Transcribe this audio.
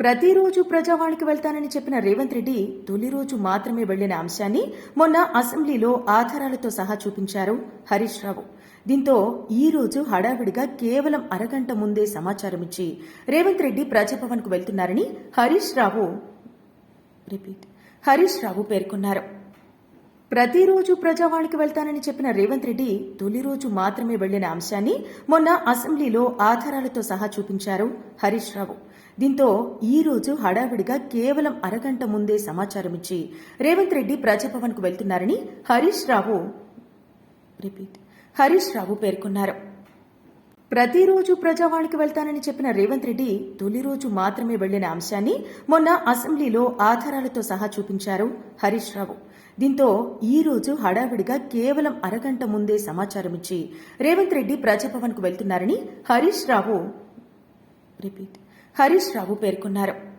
ప్రతిరోజు ప్రజావాణికి వెళ్తానని చెప్పిన రేవంత్ రెడ్డి తొలి రోజు మాత్రమే వెళ్ళిన అంశాన్ని మొన్న అసెంబ్లీలో ఆధారాలతో సహా చూపించారు హరీష్ రావు. దీంతో ఈ రోజు హడావిడిగా కేవలం అరగంట ముందే సమాచారం ఇచ్చి రేవంత్ రెడ్డి ప్రజాభవన్కు వెళ్తున్నారని హరీష్ రావు రిపీట్. హరీష్ రావు పేర్కొన్నారు. ప్రతిరోజు ప్రజావాణికి వెళ్తానని చెప్పిన రేవంత్ రెడ్డి తొలి రోజు మాత్రమే వెళ్ళిన అంశాన్ని మొన్న అసెంబ్లీలో ఆధారాలతో సహా చూపించారు హరీష్ రావు. దీంతో ఈ రోజు హడావిడిగా కేవలం అరగంట ముందే సమాచారం ఇచ్చి రేవంత్ రెడ్డి ప్రజాభవన్కు వెళ్తున్నారని హరీష్ రావు రిపీట్. హరీష్ రావు పేర్కొన్నారు. ప్రతిరోజు ప్రజావాణికి వెళ్తానని చెప్పిన రేవంత్ రెడ్డి తొలి రోజు మాత్రమే వెళ్ళిన అంశాన్ని మొన్న అసెంబ్లీలో ఆధారాలతో సహా చూపించారు హరీష్ రావు. దీంతో ఈ రోజు హడావిడిగా కేవలం అరగంట ముందే సమాచారం ఇచ్చి రేవంత్ రెడ్డి ప్రజాభవన్కు వెళ్తున్నారని హరీష్ రావు రిపీట్. హరీష్ రావు పేర్కొన్నారు.